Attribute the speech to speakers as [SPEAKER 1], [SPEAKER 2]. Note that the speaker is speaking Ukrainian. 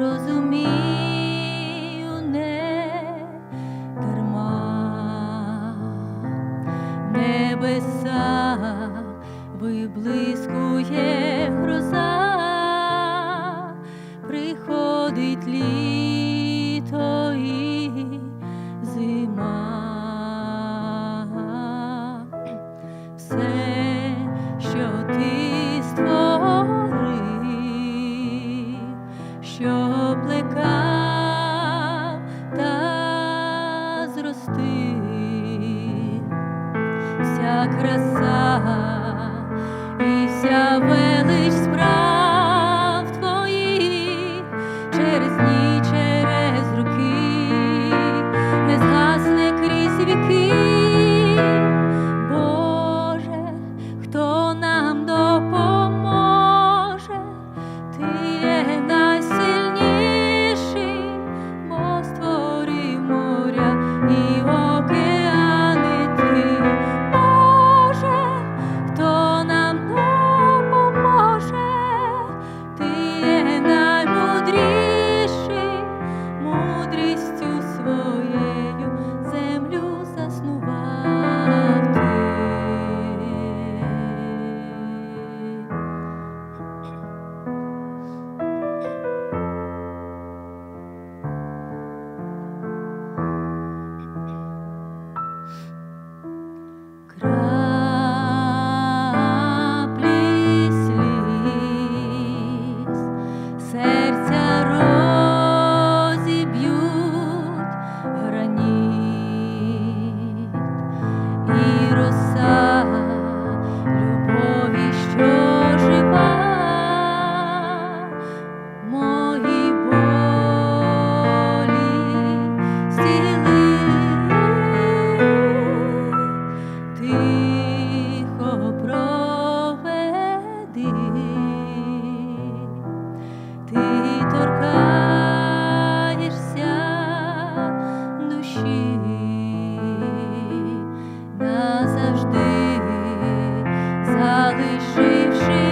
[SPEAKER 1] розумію не дарма. Небеса виблискує гроза, приходить літо що плекав та зростив, вся краса і вся велич справ твоїх через ні. залишивши.